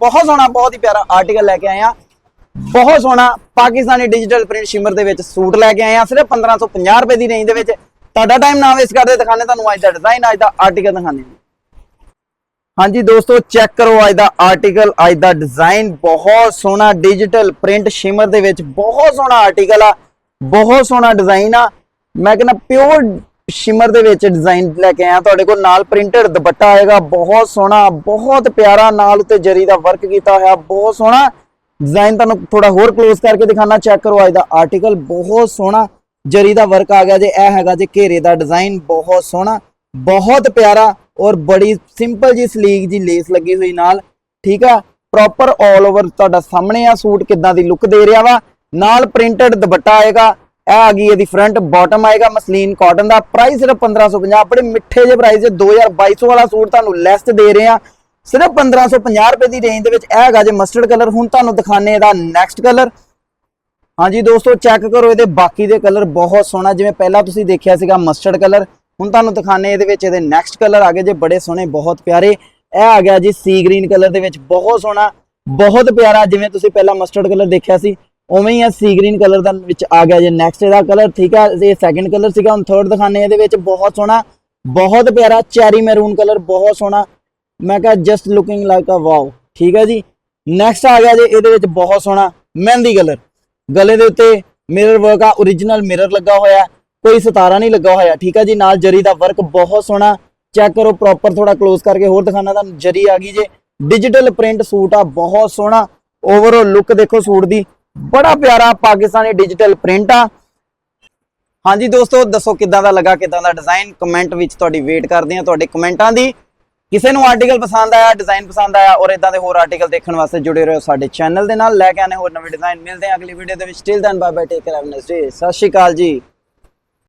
ਬਹੁਤ ਸੋਹਣਾ, ਬਹੁਤ ਹੀ ਪਿਆਰਾ ਆਰਟੀਕਲ ਲੈ ਕੇ ਆਏ ਆ ਬਹੁਤ ਸੋਹਣਾ ਪਾਕਿਸਤਾਨੀ ਡਿਜੀਟਲ ਪ੍ਰਿੰਟ ਸ਼ਿਮਰ ਦੇ ਵਿੱਚ ਸੂਟ ਲੈ ਕੇ ਆਏ ਆ ਸਿਰਫ 1550 ਰੁਪਏ ਦੀ ਰੇਂਜ ਦੇ ਵਿੱਚ। ਤੁਹਾਡਾ ਟਾਈਮ ਨਾ ਵੇਸਟ ਕਰਦੇ ਦਿਖਾਣੇ ਤੁਹਾਨੂੰ ਅੱਜ ਦਾ ਡਿਜ਼ਾਈਨ ਅੱਜ ਦਾ ਆਰਟੀਕਲ ਦਿਖਾਣੇ ਹਾਂਜੀ ਦੋਸਤੋ ਚੈੱਕ ਕਰੋ ਅੱਜ ਦਾ ਆਰਟੀਕਲ ਅੱਜ ਦਾ ਡਿਜ਼ਾਈਨ ਬਹੁਤ ਸੋਹਣਾ ਡਿਜੀਟਲ ਪ੍ਰਿੰਟ ਸ਼ਿਮਰ ਦੇ ਵਿੱਚ। ਬਹੁਤ ਸੋਹਣਾ ਆਰਟੀਕਲ ਆ। ਬਹੁਤ ਸੋਹਣਾ ਡਿਜ਼ਾਈਨ ਆ। ਮੈਂ ਕਹਿੰਦਾ ਪਿਓਰ ਸ਼ਿਮਰ ਦੇ ਵਿੱਚ ਡਿਜ਼ਾਈਨ ਲੈ ਕੇ ਆਇਆ। ਤੁਹਾਡੇ ਕੋਲ ਨਾਲ ਪ੍ਰਿੰਟਡ ਦੁਪੱਟਾ ਆਏਗਾ। ਬਹੁਤ ਸੋਹਣਾ, ਬਹੁਤ ਪਿਆਰਾ ਨਾਲ ਉੱਤੇ ਜਰੀ ਦਾ ਵਰਕ ਕੀਤਾ ਹੋਇਆ। ਬਹੁਤ ਸੋਹਣਾ। ਡਿਜ਼ਾਈਨ ਤੁਹਾਨੂੰ ਥੋੜਾ ਹੋਰ ক্লোਜ਼ ਕਰਕੇ ਦਿਖਾਣਾ ਚੈੱਕ ਕਰੋ ਅੱਜ ਦਾ ਆਰਟੀਕਲ ਬਹੁਤ ਸੋਹਣਾ ਜਰੀ ਦਾ ਵਰਕ ਆ ਗਿਆ ਜੇ। ਇਹ ਹੈਗਾ ਜੇ ਘੇਰੇ ਦਾ ਡਿਜ਼ਾਈਨ ਬਹੁਤ ਸੋਹਣਾ, ਬਹੁਤ ਪਿਆਰਾ ਔਰ ਬੜੀ ਸਿੰਪਲ ਜੀ ਸਲੀਕ ਜੀ ਲੇਸ ਲੱਗੀ ਹੋਈ ਨਾਲ। ਠੀਕ ਆ? ਪ੍ਰੋਪਰ 올 ਓਵਰ ਤੁਹਾਡਾ ਸਾਹਮਣੇ ਆ ਸੂਟ ਕਿੱਦਾਂ ਦੀ ਲੁੱਕ ਦੇ ਰਿਹਾ ਵਾ। ਨਾਲ ਪ੍ਰਿੰਟਡ ਦੁਪੱਟਾ ਆਏਗਾ। ਇਹ ਆ ਗਈ ਇਹਦੀ ਫਰੰਟ ਬਾਟਮ ਆਏਗਾ ਮਸਲੀਨ ਕਾਟਨ ਦਾ। ਪ੍ਰਾਈਸ ਸਿਰਫ 1550 ਬੜੇ ਮਿੱਠੇ ਜਿਹੇ ਪ੍ਰਾਈਸ ਹੈ 2200 ਵਾਲਾ ਸੂਟ ਤੁਹਾਨੂੰ ਲੈਸ ਦੇ ਰਹੇ ਆ। ਸਿਰਫ 1550 ਰੁਪਏ ਦੀ ਰੇਂਜ ਦੇ ਵਿੱਚ ਇਹ ਹੈਗਾ ਜੇ ਮਸਟਰਡ ਕਲਰ ਹੁਣ ਤੁਹਾਨੂੰ ਦਿਖਾਣੇ ਇਹਦਾ ਨੈਕਸਟ ਕਲਰ ਹਾਂਜੀ ਦੋਸਤੋ ਚੈੱਕ ਕਰੋ ਇਹਦੇ ਬਾਕੀ ਦੇ ਕਲਰ ਬਹੁਤ ਸੋਹਣਾ। ਜਿਵੇਂ ਪਹਿਲਾਂ ਤੁਸੀਂ ਦੇਖਿਆ ਸੀਗਾ ਮਸਟਰਡ ਕਲਰ ਹੁਣ ਤੁਹਾਨੂੰ ਦਿਖਾਣੇ ਇਹਦੇ ਵਿੱਚ ਇਹਦੇ ਨੈਕਸਟ ਕਲਰ ਆ ਗਏ ਜੇ, ਬੜੇ ਸੋਹਣੇ, ਬਹੁਤ ਪਿਆਰੇ। ਇਹ ਆ ਗਿਆ ਜੀ ਸੀ ਗ੍ਰੀਨ ਕਲਰ ਦੇ ਵਿੱਚ, ਬਹੁਤ ਸੋਹਣਾ, ਬਹੁਤ ਪਿਆਰਾ। ਜਿਵੇਂ ਤੁਸੀਂ ਪਹਿਲਾਂ ਮਸਟਰਡ ਕਲਰ ਦੇਖਿਆ ਸੀ ਉਵੇਂ ਹੀ ਆ ਸੀ ਗ੍ਰੀਨ ਕਲਰ ਦਾ ਵਿੱਚ ਆ ਗਿਆ ਜੇ ਨੈਕਸਟ ਇਹਦਾ ਕਲਰ ਠੀਕ ਆ, ਇਹ ਸੈਕੰਡ ਕਲਰ ਸੀਗਾ, ਹੁਣ ਥਰਡ ਦਿਖਾਣੇ ਇਹਦੇ ਵਿੱਚ, ਬਹੁਤ ਸੋਹਣਾ, ਬਹੁਤ ਪਿਆਰਾ ਚੈਰੀ ਮੈਰੂਨ ਕਲਰ ਬਹੁਤ ਸੋਹਣਾ। ਮੈਂ ਕਿਹਾ just looking like a wow ਠੀਕ ਆ ਜੀ? ਨੈਕਸਟ ਆ ਗਿਆ ਜੇ ਇਹਦੇ ਵਿੱਚ ਬਹੁਤ ਸੋਹਣਾ, ਮਹਿੰਦੀ ਕਲਰ ਗਲੇ ਦੇ ਉੱਤੇ ਮਿਰਰ ਵਰਕ ਆ origignal ਮਿਰਰ ਲੱਗਾ ਹੋਇਆ, ਕੋਈ ਸਿਤਾਰਾ ਨਹੀਂ ਲੱਗਾ ਹੋਇਆ, ਠੀਕ ਆ ਜੀ? ਨਾਲ ਜਰੀ ਦਾ ਵਰਕ ਬਹੁਤ ਸੋਹਣਾ ਚੈੱਕ ਕਰੋ ਪ੍ਰੋਪਰ ਥੋੜਾ ক্লোਜ਼ ਕਰਕੇ ਹੋਰ ਦਿਖਾਣਾ ਤੁਹਾਨੂੰ ਜਰੀ ਆ ਗਈ ਜੇ। ਡਿਜੀਟਲ ਪ੍ਰਿੰਟ ਸੂਟ ਆ, ਬਹੁਤ ਸੋਹਣਾ। ਓਵਰਆਲ ਲੁੱਕ ਦੇਖੋ ਸੂਟ ਦੀ ਬੜਾ ਪਿਆਰਾ ਪਾਕਿਸਤਾਨੀ ਡਿਜੀਟਲ ਪ੍ਰਿੰਟ ਆ। ਹਾਂਜੀ ਦੋਸਤੋ, ਦੱਸੋ ਕਿੱਦਾਂ ਦਾ ਲੱਗਾ, ਕਿੱਦਾਂ ਦਾ ਡਿਜ਼ਾਈਨ ਕਮੈਂਟ ਵਿੱਚ ਤੁਹਾਡੀ ਵੇਟ ਕਰਦੇ ਆ ਤੁਹਾਡੇ ਕਮੈਂਟਾਂ ਦੀ। ਕਿਸੇ ਨੂੰ ਆਰਟੀਕਲ ਪਸੰਦ ਆਇਆ ਡਿਜ਼ਾਈਨ ਪਸੰਦ ਆਇਆ, ਔਰ ਇਦਾਂ ਦੇ ਹੋਰ ਆਰਟੀਕਲ ਦੇਖਣ ਵਾਸਤੇ ਜੁੜੇ ਰਹੋ ਸਾਡੇ ਚੈਨਲ ਦੇ ਨਾਲ। ਲੈ ਕੇ ਆਨੇ ਹੋਰ ਨਵੇਂ ਡਿਜ਼ਾਈਨ ਮਿਲਦੇ ਆ ਅਗਲੀ ਵੀਡੀਓ ਦੇ ਵਿੱਚ। Still then bye bye take care have nice day ਸਤਿ ਸ਼੍ਰੀ ਅਕਾਲ ਜੀ।